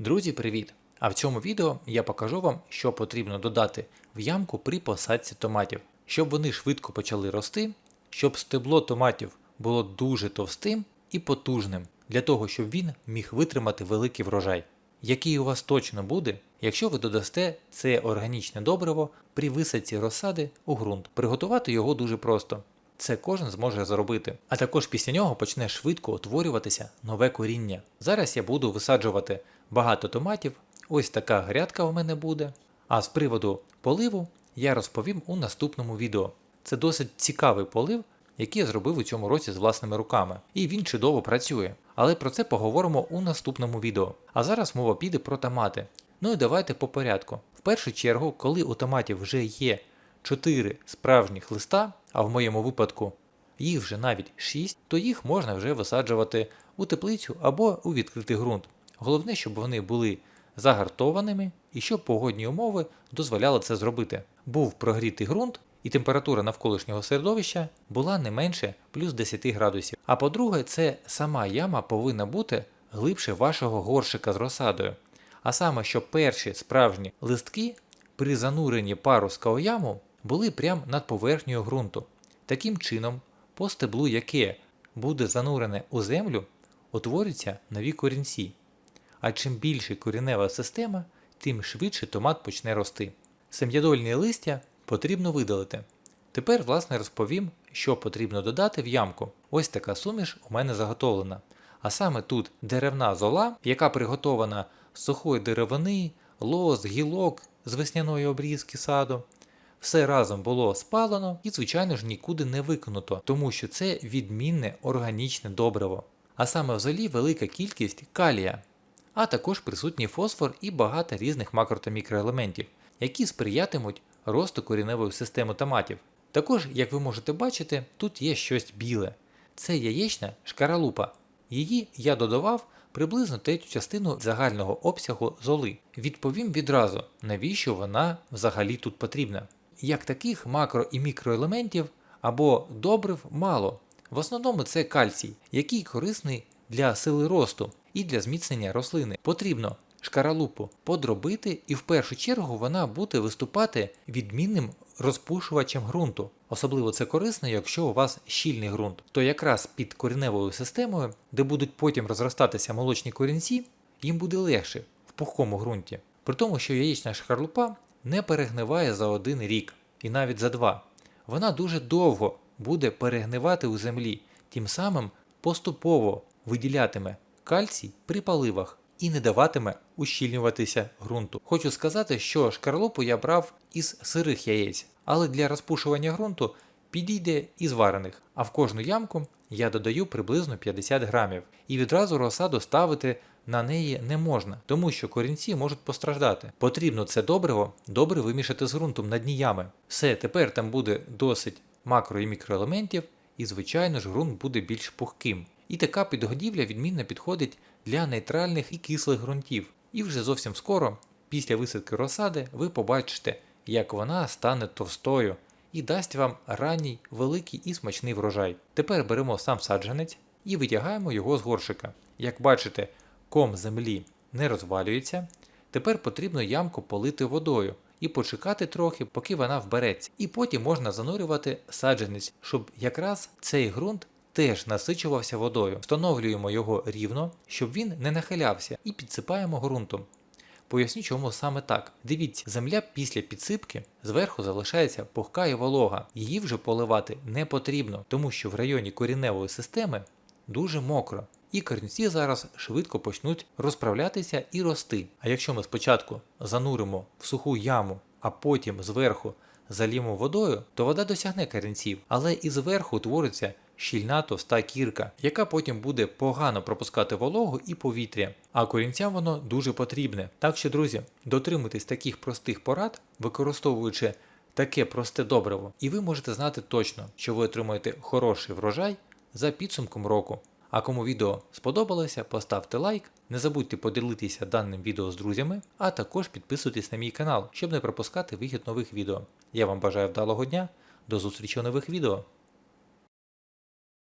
Друзі, привіт! А в цьому відео я покажу вам, що потрібно додати в ямку при посадці томатів, щоб вони швидко почали рости, щоб стебло томатів було дуже товстим і потужним, для того, щоб він міг витримати великий врожай, який у вас точно буде, якщо ви додасте це органічне добриво при висадці розсади у ґрунт. Приготувати його дуже просто. Це кожен зможе зробити. А також після нього почне швидко утворюватися нове коріння. Зараз я буду висаджувати багато томатів. Ось така грядка в мене буде. А з приводу поливу я розповім у наступному відео. Це досить цікавий полив, який я зробив у цьому році з власними руками. І він чудово працює. Але про це поговоримо у наступному відео. А зараз мова піде про томати. Ну і давайте по порядку. В першу чергу, коли у томатів вже є 4 справжніх листа, а в моєму випадку їх вже навіть 6, то їх можна вже висаджувати у теплицю або у відкритий ґрунт. Головне, щоб вони були загартованими і щоб погодні умови дозволяли це зробити. Був прогрітий ґрунт, і температура навколишнього середовища була не менше плюс 10 градусів. А по-друге, це сама яма повинна бути глибше вашого горшика з розсадою. А саме, що перші справжні листки при зануренні паруска у яму були прямо над поверхнею ґрунту. Таким чином, по стеблу, яке буде занурене у землю, утворюються нові корінці. А чим більше корінева система, тим швидше томат почне рости. Сем'ядольні листя потрібно видалити. Тепер, власне, розповім, що потрібно додати в ямку. Ось така суміш у мене заготовлена. А саме тут деревна зола, яка приготована з сухої деревини, лоз, гілок з весняної обрізки саду. Все разом було спалено і, звичайно ж, нікуди не викинуто, тому що це відмінне органічне добриво. А саме в золі велика кількість калія, а також присутній фосфор і багато різних макро та мікроелементів, які сприятимуть росту коріневої системи томатів. Також, як ви можете бачити, тут є щось біле. Це яєчна шкаралупа. Її я додавав приблизно третю частину загального обсягу золи. Відповім відразу, навіщо вона взагалі тут потрібна. Як таких макро і мікроелементів або добрив мало. В основному це кальцій, який корисний для сили росту і для зміцнення рослини. Потрібно шкаралупу подробити, і в першу чергу вона буде виступати відмінним розпушувачем ґрунту. Особливо це корисно, якщо у вас щільний ґрунт, то якраз під кореневою системою, де будуть потім розростатися молочні корінці, їм буде легше в пухкому ґрунті. При тому, що яєчна шкарлупа не перегниває за один рік і навіть за два. Вона дуже довго буде перегнивати у землі, тим самим поступово виділятиме кальцій при поливах і не даватиме ущільнюватися ґрунту. Хочу сказати, що шкарлупу я брав із сирих яєць, але для розпушування ґрунту підійде із варених, а в кожну ямку я додаю приблизно 50 грамів. І відразу розсаду ставити на неї не можна, тому що корінці можуть постраждати. Потрібно це добриво добре вимішати з ґрунтом на дні ями. Все, тепер там буде досить макро і мікроелементів, і, звичайно ж, ґрунт буде більш пухким. І така підгодівля відмінно підходить для нейтральних і кислих ґрунтів. І вже зовсім скоро, після висадки розсади, ви побачите, як вона стане товстою і дасть вам ранній, великий і смачний врожай. Тепер беремо сам саджанець і витягаємо його з горшика. Як бачите, ком землі не розвалюється. Тепер потрібно ямку полити водою і почекати трохи, поки вона вбереться. І потім можна занурювати саджанець, щоб якраз цей ґрунт теж насичувався водою. Встановлюємо його рівно, щоб він не нахилявся, і підсипаємо ґрунтом. Поясню, чому саме так. Дивіться, земля після підсипки зверху залишається пухка і волога. Її вже поливати не потрібно, тому що в районі коріневої системи дуже мокро. І корінці зараз швидко почнуть розправлятися і рости. А якщо ми спочатку зануримо в суху яму, а потім зверху залімо водою, то вода досягне корінців, але і зверху утвориться щільна товста кірка, яка потім буде погано пропускати вологу і повітря, а корінцям воно дуже потрібне. Так що, друзі, дотримуйтесь таких простих порад, використовуючи таке просте добриво, і ви можете знати точно, що ви отримаєте хороший врожай за підсумком року. А кому відео сподобалося, поставте лайк, не забудьте поділитися даним відео з друзями, а також підписуйтесь на мій канал, щоб не пропускати вихід нових відео. Я вам бажаю вдалого дня, до зустрічі у нових відео.